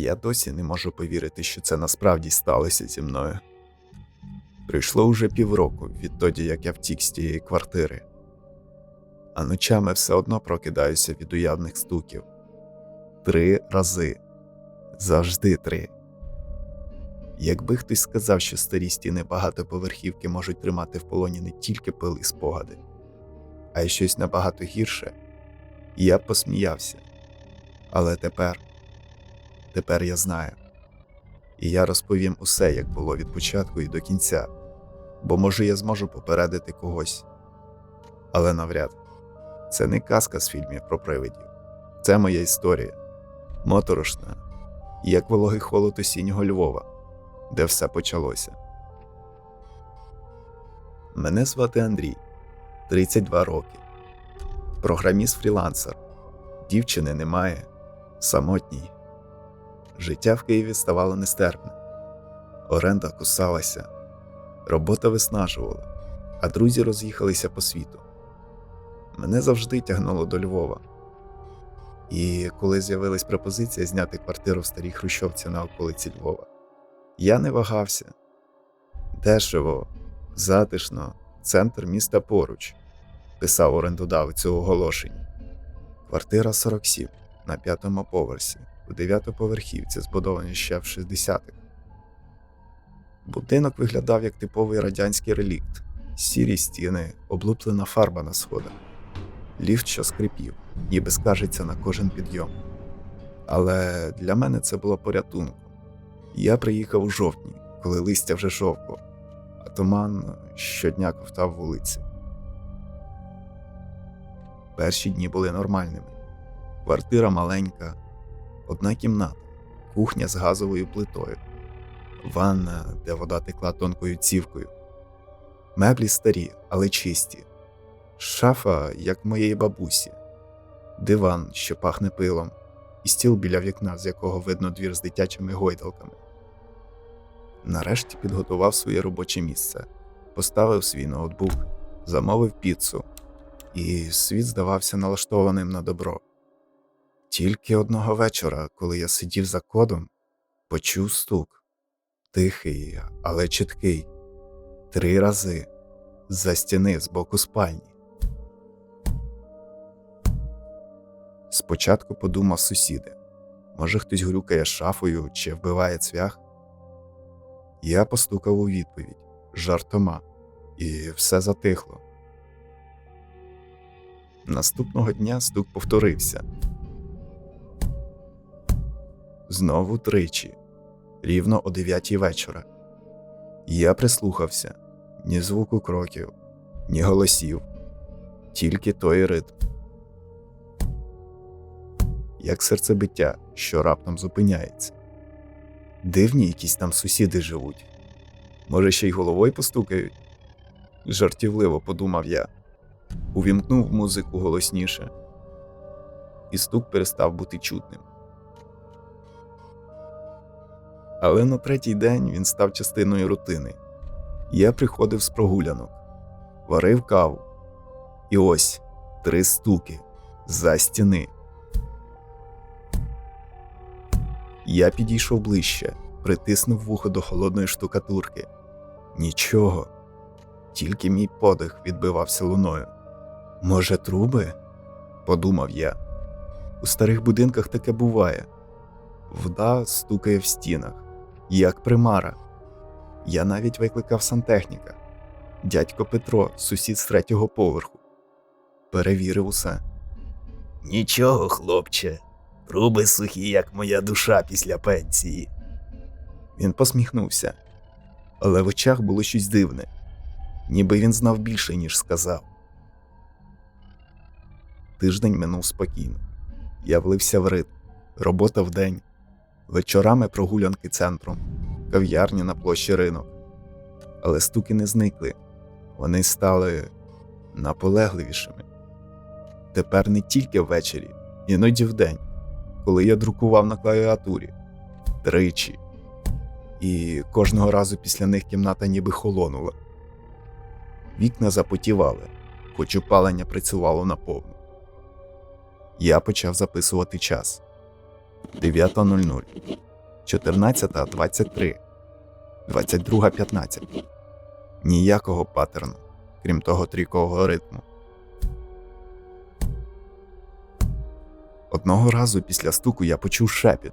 Я досі не можу повірити, що це насправді сталося зі мною. Пройшло уже півроку відтоді, як я втік з тієї квартири, а ночами все одно прокидаюся від уявних стуків. Три рази. Завжди три. Якби хтось сказав, що старі стіни багатоповерхівки можуть тримати в полоні не тільки пили спогади, а й щось набагато гірше, я б посміявся. Але тепер, тепер я знаю. І я розповім усе, як було від початку і до кінця, бо може я зможу попередити когось. Але навряд це не казка з фільмів про привидів, це моя історія, моторошна, як вологий холод осіннього Львова, де все почалося. Мене звати Андрій, 32 роки. Програміст фрілансер. Дівчини немає, самотній. Життя в Києві ставало нестерпним. Оренда кусалася, робота виснажувала, а друзі роз'їхалися по світу. Мене завжди тягнуло до Львова. І коли з'явилась пропозиція зняти квартиру в старій Хрущовці на околиці Львова, я не вагався. Дешево, затишно, центр міста поруч, писав орендодавець у оголошенні. Квартира 47 на п'ятому поверсі, у дев'ятоповерхівці, збудованій ще в 60-х. Будинок виглядав як типовий радянський релікт, сірі стіни, облуплена фарба на сходах, ліфт, що скрипів, ніби скажеться на кожен підйом. Але для мене це було порятунком. Я приїхав у жовтні, коли листя вже жовкло, а туман щодня ковтав вулиці. Перші дні були нормальними. Квартира маленька, одна кімната, кухня з газовою плитою, ванна, де вода текла тонкою цівкою, меблі старі, але чисті, шафа, як моєї бабусі, диван, що пахне пилом, і стіл біля вікна, з якого видно двір з дитячими гойдалками. Нарешті підготував своє робоче місце, поставив свій ноутбук, замовив піцу, і світ здавався налаштованим на добро. Тільки одного вечора, коли я сидів за кодом, почув стук тихий, але чіткий, три рази за стіни з боку спальні. Спочатку подумав сусіди може, хтось грюкає шафою чи вбиває цвях. Я постукав у відповідь жартома, і все затихло. Наступного дня стук повторився. Знову тричі, рівно о дев'ятій вечора. Я прислухався ні звуку кроків, ні голосів, тільки той ритм. Як серцебиття, що раптом зупиняється. Дивні якісь там сусіди живуть. Може, ще й головою постукають? Жартівливо подумав я, увімкнув музику голосніше, і стук перестав бути чутним. Але на третій день він став частиною рутини. Я приходив з прогулянок, варив каву, і ось три стуки за стіни. Я підійшов ближче, притиснув вухо до холодної штукатурки. Нічого, тільки мій подих відбивався луною. Може, труби? подумав я. У старих будинках таке буває. Вода стукає в стінах, як примара. Я навіть викликав сантехніка. Дядько Петро, сусід з третього поверху. Перевірив усе. Нічого, хлопче, труби сухі, як моя душа після пенсії. Він посміхнувся, але в очах було щось дивне, ніби він знав більше, ніж сказав. Тиждень минув спокійно. Я влився в ритм, робота вдень, вечорами прогулянки центром, кав'ярні на площі ринок. Але стуки не зникли, вони стали наполегливішими. Тепер не тільки ввечері, іноді вдень, коли я друкував на клавіатурі тричі, і кожного разу після них кімната ніби холонула. Вікна запотівали, хоч опалення працювало наповну. Я почав записувати час 9.00. 14 23, 22 15. Ніякого паттерну, крім того трійкового ритму. Одного разу після стуку я почув шепіт,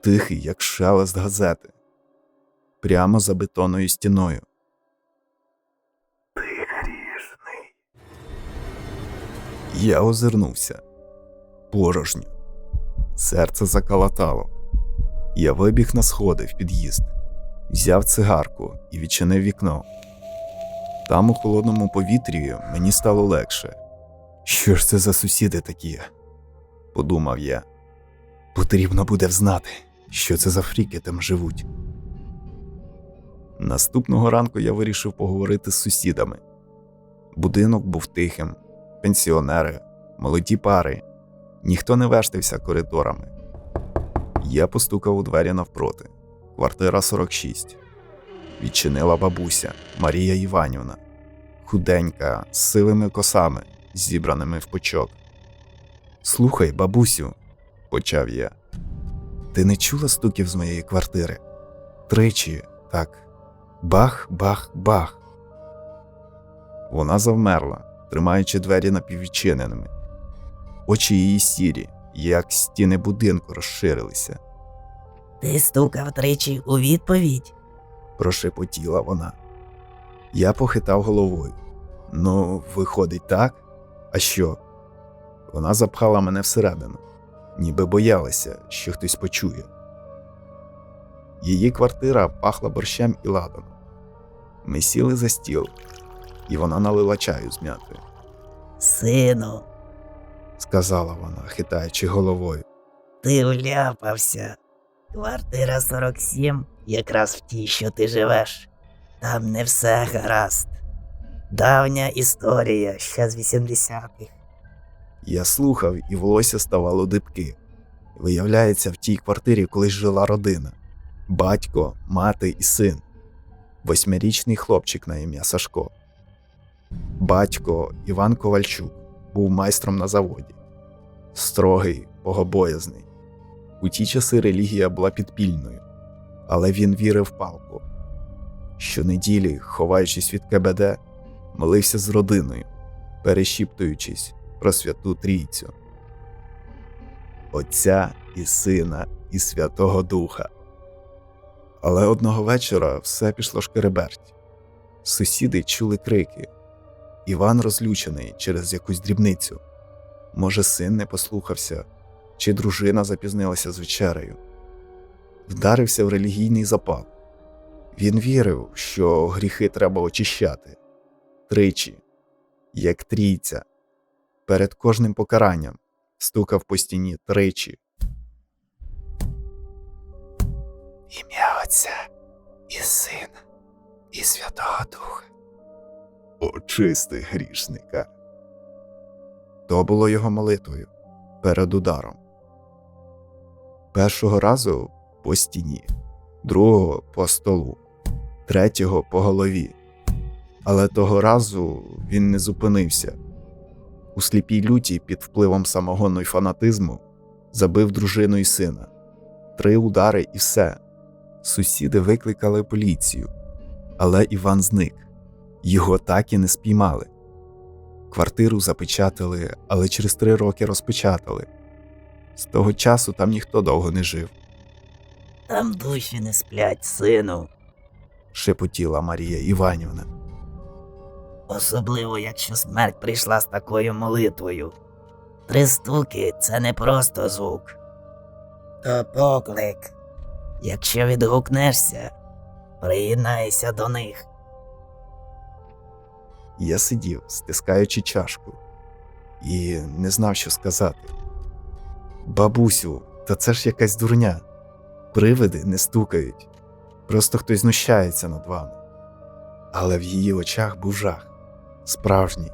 тихий, як шелест газети, прямо за бетонною стіною. Ти грішний. Я озирнувся. Порожньо. Серце закалатало. Я вибіг на сходи в під'їзд, взяв цигарку і відчинив вікно. Там, у холодному повітрі, мені стало легше. Що ж це за сусіди такі? подумав я. Потрібно буде взнати, що це за фріки там живуть. Наступного ранку я вирішив поговорити з сусідами. Будинок був тихим, пенсіонери, молоді пари, ніхто не вештався коридорами. Я постукав у двері навпроти. Квартира 46. Відчинила бабуся Марія Іванівна, худенька, з сивими косами, зібраними в почок. Слухай, бабусю, почав я. Ти не чула стуків з моєї квартири? Тричі, так. Бах, бах, бах. Вона завмерла, тримаючи двері напіввідчиненими. Очі її сірі, як стіни будинку розширилися, Ти стукав тричі у відповідь. прошепотіла вона. Я похитав головою. Ну, виходить, так? А що? Вона запхала мене всередину, ніби боялася, що хтось почує. Її квартира пахла борщем і ладаном. Ми сіли за стіл, і вона налила чаю з м'ятою. Сину, сказала вона, хитаючи головою. ти вляпався. Квартира 47 якраз в тій, що ти живеш. Там не все гаразд. Давня історія ще з 80-х. Я слухав, і волосся ставало дибки. Виявляється, в тій квартирі колись жила родина: батько, мати і син, восьмирічний хлопчик на ім'я Сашко. Батько Іван Ковальчук був майстром на заводі, строгий, богобоязний. У ті часи релігія була підпільною, але він вірив палку. Щонеділі, ховаючись від КБД, молився з родиною, перешіптуючись про Святу Трійцю, Отця і Сина і Святого Духа. Але одного вечора все пішло шкереберть. Сусіди чули крики. Іван розлючений через якусь дрібницю. Може, син не послухався, чи дружина запізнилася з вечерею. Вдарився в релігійний запал. Він вірив, що гріхи треба очищати тричі, як трійця перед кожним покаранням стукав по стіні тричі. Ім'я Отця і Сина, і Святого Духа. Очисти грішника. То було його молитвою перед ударом. Першого разу по стіні, другого по столу, третього по голові. Але того разу він не зупинився у сліпій люті під впливом самогону й фанатизму забив дружину і сина. Три удари і все. Сусіди викликали поліцію, але Іван зник. Його так і не спіймали. Квартиру запечатали, але через три роки розпечатали. З того часу там ніхто довго не жив, Там душі не сплять, сину. шепотіла Марія Іванівна. Особливо, якщо смерть прийшла з такою молитвою. Три стуки це не просто звук. То поклик. Якщо відгукнешся, приєднайся до них. Я сидів, стискаючи чашку, і не знав, що сказати. Бабусю, та це ж якась дурня. Привиди не стукають, просто хтось знущається над вами. Але в її очах був жах справжній.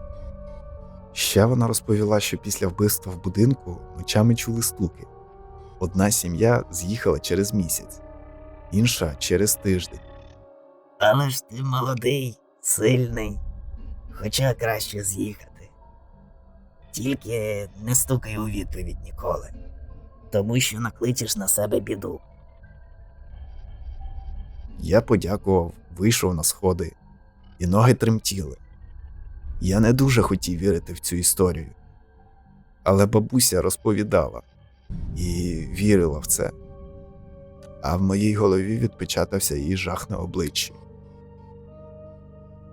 Ще вона розповіла, що після вбивства в будинку ночами чули стуки. Одна сім'я з'їхала через місяць, інша через тиждень. Але ж ти молодий, сильний, хоча краще з'їхати. Тільки не стукай у відповідь ніколи, тому що накличеш на себе біду. Я подякував, вийшов на сходи, і ноги тремтіли. Я не дуже хотів вірити в цю історію. Але бабуся розповідала і вірила в це. А в моїй голові відпечатався її жах на обличчі.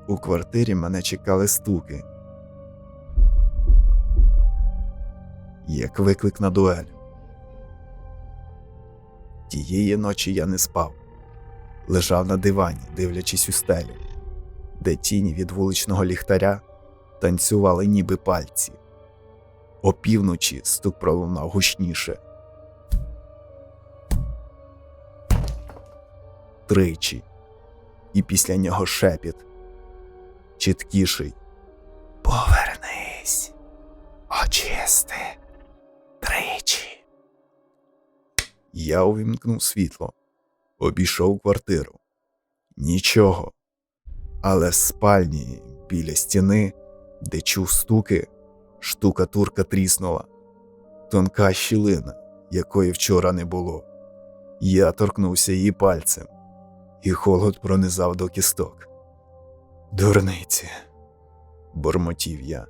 У квартирі мене чекали стуки. Як виклик на дуель. Тієї ночі я не спав, лежав на дивані, дивлячись у стелю, де тіні від вуличного ліхтаря танцювали ніби пальці. Опівночі стук пролунав гучніше. Тричі. І після нього шепіт. Чіткіший. Повернись. Очисти. Тричі. Я увімкнув світло, обійшов квартиру. Нічого. Але в спальні біля стіни, де чув стуки, штукатурка тріснула. Тонка щілина, якої вчора не було. Я торкнувся її пальцем, і холод пронизав до кісток. Дурниці, бурмотів я.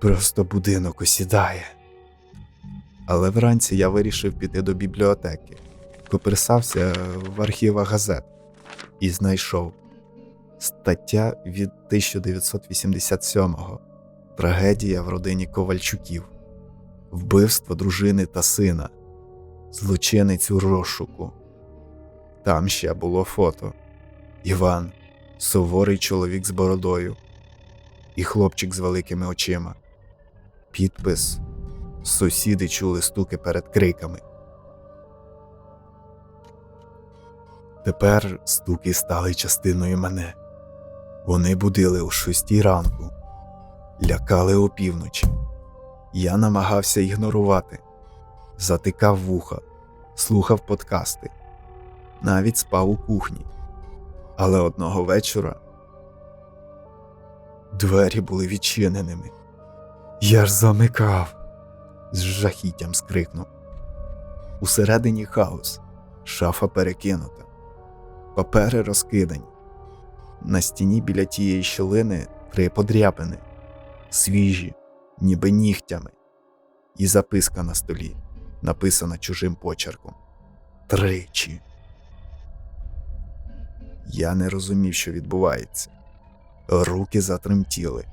Просто будинок осідає. Але вранці я вирішив піти до бібліотеки, поперсався в архівах газет і знайшов стаття від 1987-го Трагедія в родині Ковальчуків, вбивство дружини та сина, злочинець у розшуку. Там ще було фото Іван, суворий чоловік з бородою, і хлопчик з великими очима. Підпис Сусіди чули стуки перед криками. Тепер стуки стали частиною мене. Вони будили о шостій ранку, лякали опівночі. Я намагався ігнорувати, затикав вуха, слухав подкасти, навіть спав у кухні. Але одного вечора двері були відчиненими. Я ж замикав, з жахіттям скрикнув. Усередині хаос, шафа перекинута, папери розкидані. На стіні біля тієї щілини три подряпини, свіжі, ніби нігтями, і записка на столі, написана чужим почерком. Тричі. Я не розумів, що відбувається. Руки затремтіли,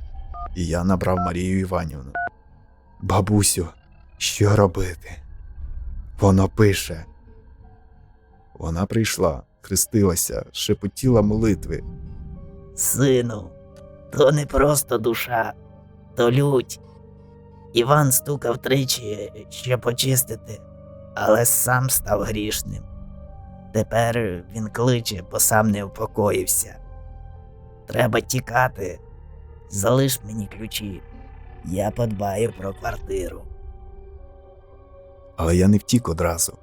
і я набрав Марію Іванівну. Бабусю, що робити? Воно пише. Вона прийшла, хрестилася, шепотіла молитви. Сину, то не просто душа, то лють. Іван стукав тричі, щоб очистити, але сам став грішним. Тепер він кличе, бо сам не впокоївся. Треба тікати. Залиш мені ключі. Я подбаю про квартиру. Але я не втік одразу.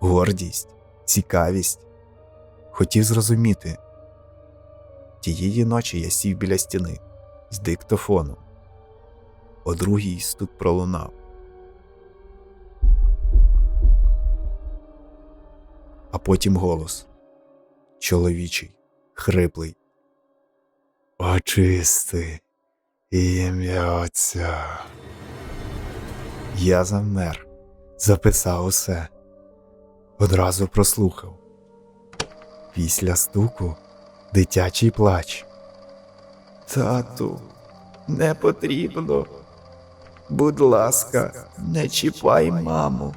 Гордість, цікавість. Хотів зрозуміти. Тієї ночі я сів біля стіни з диктофоном. О другій стук пролунав. А потім голос чоловічий, хриплий. Очисти ім'я Отця. Я завмер, записав усе, одразу прослухав. Після стуку дитячий плач. Тату, не потрібно. Будь ласка, не чіпай маму.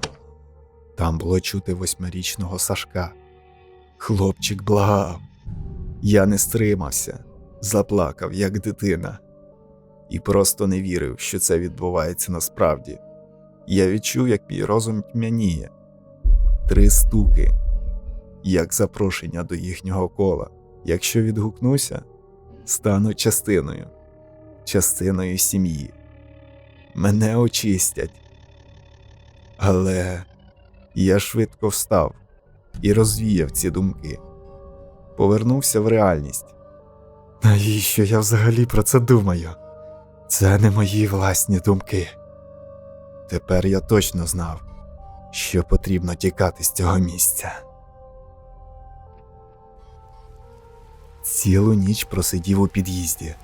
Там було чути восьмирічного Сашка. Хлопчик благав. Я не стримався, заплакав, як дитина, і просто не вірив, що це відбувається насправді. Я відчув, як мій розум тьмяніє. Три стуки, як запрошення до їхнього кола. Якщо відгукнуся, стану частиною, частиною сім'ї. Мене очистять. Але я швидко встав і розвіяв ці думки. Повернувся в реальність. Навіщо я взагалі про це думаю? Це не мої власні думки. Тепер я точно знав, що потрібно тікати з цього місця. Цілу ніч просидів у під'їзді.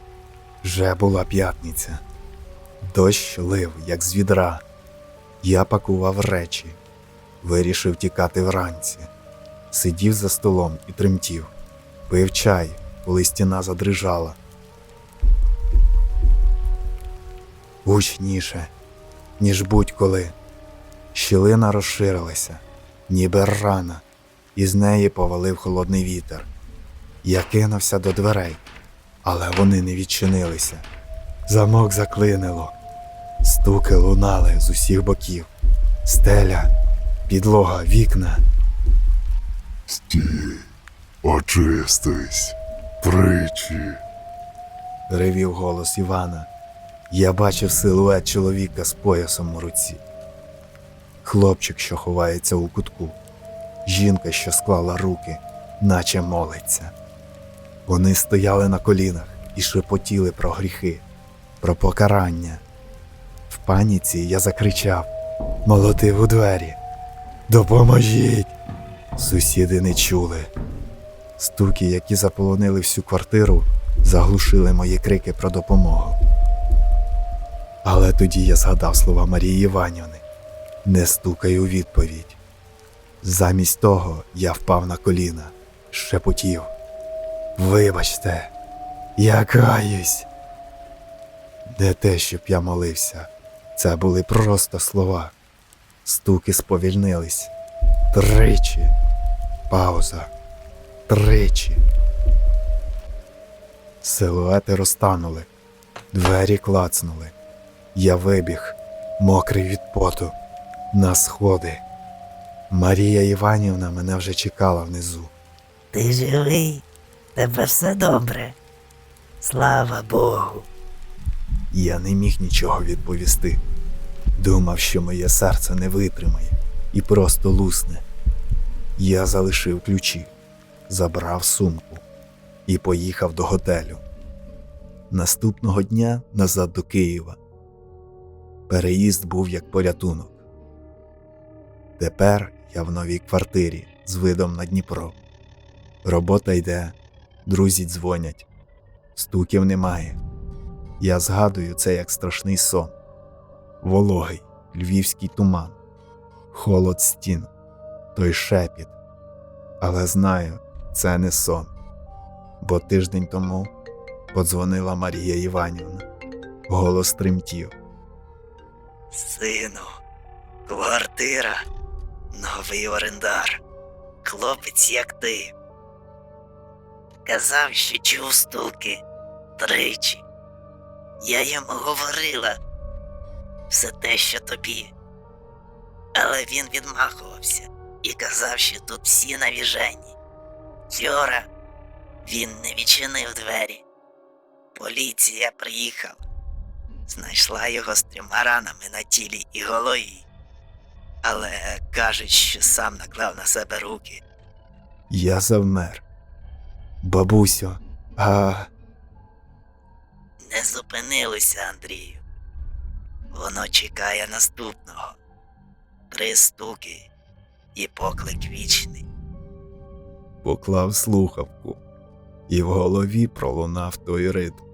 Вже була п'ятниця. Дощ лив, як з відра. Я пакував речі, вирішив тікати вранці. Сидів за столом і тремтів, пив чай, коли стіна задрижала. Гучніше, ніж будь-коли. Щілина розширилася, ніби рана, і з неї повалив холодний вітер. Я кинувся до дверей, але вони не відчинилися. Замок заклинило. Стуки лунали з усіх боків. Стеля, підлога, вікна. Стій, очистись, тричі. ревів голос Івана. Я бачив силует чоловіка з поясом у руці. Хлопчик, що ховається у кутку, жінка, що склала руки, наче молиться. Вони стояли на колінах і шепотіли про гріхи, про покарання. В паніці я закричав, молотив у двері. Допоможіть! Сусіди не чули. Стуки, які заполонили всю квартиру, заглушили мої крики про допомогу. Але тоді я згадав слова Марії Іванівни не стукай у відповідь. Замість того я впав на коліна, шепотів. Вибачте, я каюсь. Не те, щоб я молився, це були просто слова. Стуки сповільнились. Тричі. Пауза. Тричі. Силуети розтанули, двері клацнули. Я вибіг, мокрий від поту, на сходи. Марія Іванівна мене вже чекала внизу. Ти живий? Тебе все добре. Слава Богу. Я не міг нічого відповісти. Думав, що моє серце не витримає і просто лусне. Я залишив ключі, забрав сумку і поїхав до готелю. Наступного дня назад до Києва. Переїзд був як порятунок. Тепер я в новій квартирі з видом на Дніпро. Робота йде, друзі дзвонять, стуків немає. Я згадую це як страшний сон. Вологий, львівський туман, холод стін, той шепіт. Але знаю, це не сон. Бо тиждень тому подзвонила Марія Іванівна. Голос тремтів. Сину, квартира, новий орендар, хлопець як ти. Казав, що чув стуки тричі. Я йому говорила все те, що тобі. Але він відмахувався і казав, що тут всі навіжені. Вчора він не відчинив двері. Поліція приїхала знайшла його з трьома ранами на тілі і голові. Але кажуть, що сам наклав на себе руки. Я завмер. Бабусю, а Не зупинилося, Андрію. Воно чекає наступного. Три стуки і поклик вічний. поклав слухавку, і в голові пролунав той ритм.